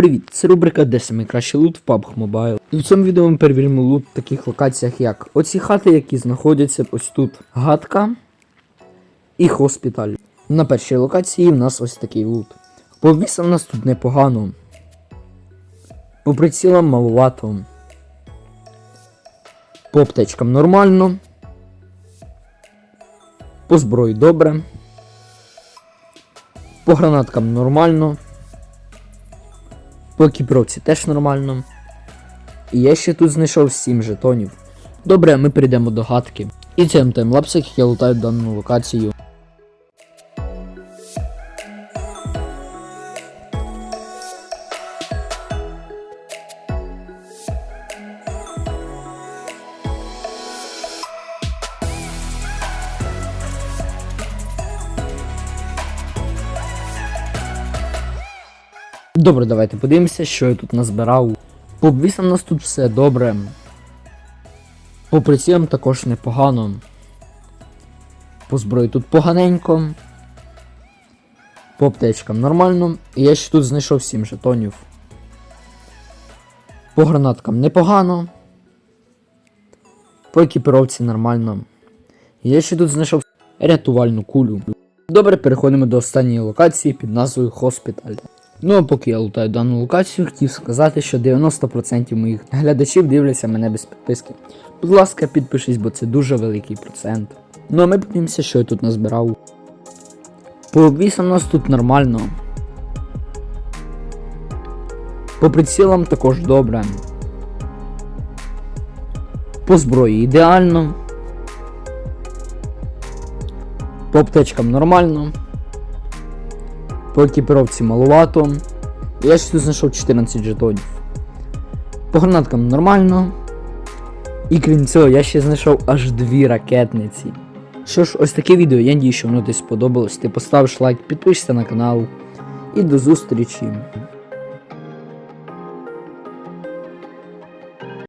Привіт, це рубрика Де самий лут в PUBG Mobile. І в цьому відео ми перевіримо лут в таких локаціях, як оці хати, які знаходяться ось тут. Гадка і хоспіталь. На першій локації в нас ось такий лут. По вісам в нас тут непогано. По прицілам маловато. По аптечкам нормально. По зброї добре. По гранаткам нормально. По екіпровці теж нормально. І я ще тут знайшов 7 жетонів. Добре, ми прийдемо до гадки. І цим таймлапсах я лутаю дану локацію. Добре, давайте подивимося, що я тут назбирав. По обвісам у нас тут все добре. По прицілам також непогано. По зброї тут поганенько. По аптечкам нормально. І я ще тут знайшов 7 жетонів. По гранаткам непогано. По екіпіровці нормально. Я ще тут знайшов рятувальну кулю. Добре, переходимо до останньої локації під назвою Хоспіталь. Ну а поки я лутаю дану локацію, хотів сказати, що 90% моїх глядачів дивляться мене без підписки. Будь ласка, підпишись, бо це дуже великий процент. Ну а ми подивимося, що я тут назбирав. По обвісам нас тут нормально. По прицілам також добре. По зброї ідеально. По аптечкам нормально. По екіпіровці маловато. Я ще тут знайшов 14 жетонів. По гранаткам нормально. І крім цього, я ще знайшов аж дві ракетниці. Що ж, ось таке відео, я надію, що воно десь сподобалось. Ти поставиш лайк, підпишся на канал. І до зустрічі.